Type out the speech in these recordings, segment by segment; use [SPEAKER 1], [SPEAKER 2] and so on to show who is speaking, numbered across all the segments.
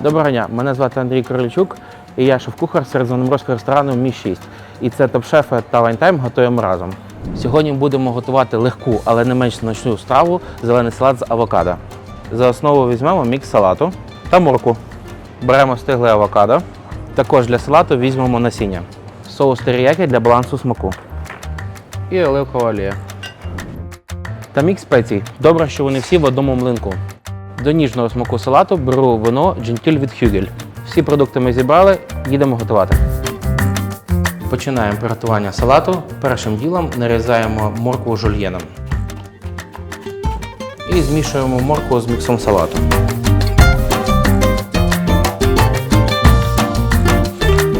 [SPEAKER 1] Доброго дня, мене звати Андрій Корольчук, і я шеф-кухар середземноморського ресторану Мі 6. І це топ-шефи та лайнтайм готуємо разом. Сьогодні будемо готувати легку, але не менш смачну страву зелений салат з авокадо. За основу візьмемо мікс салату та морку. Беремо стигле авокадо. Також для салату візьмемо насіння. Соус теріякі для балансу смаку. І оливкова олія. Та мікс спецій. Добре, що вони всі в одному млинку. До ніжного смаку салату беру вино Джентіль від Хюгель. Всі продукти ми зібрали, їдемо готувати. Починаємо приготування салату. Першим ділом нарізаємо моркву жульєном. І змішуємо моркву з міксом салату.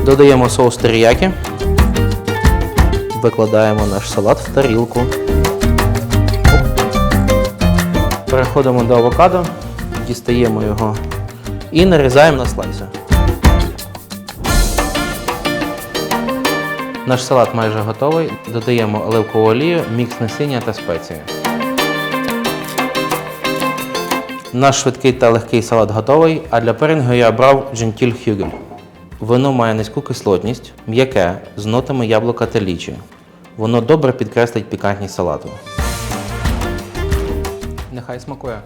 [SPEAKER 1] Додаємо соус теріякі. Викладаємо наш салат в тарілку. Переходимо до авокадо, дістаємо його і нарізаємо на слайси. Наш салат майже готовий. Додаємо оливкову олію, мікс насіння та спеції. Наш швидкий та легкий салат готовий, а для перінгу я обрав Gentil Hugel. Вино має низьку кислотність, м'яке, з нотами яблука та лічі. Воно добре підкреслить пікантність салату. Нехай смакує.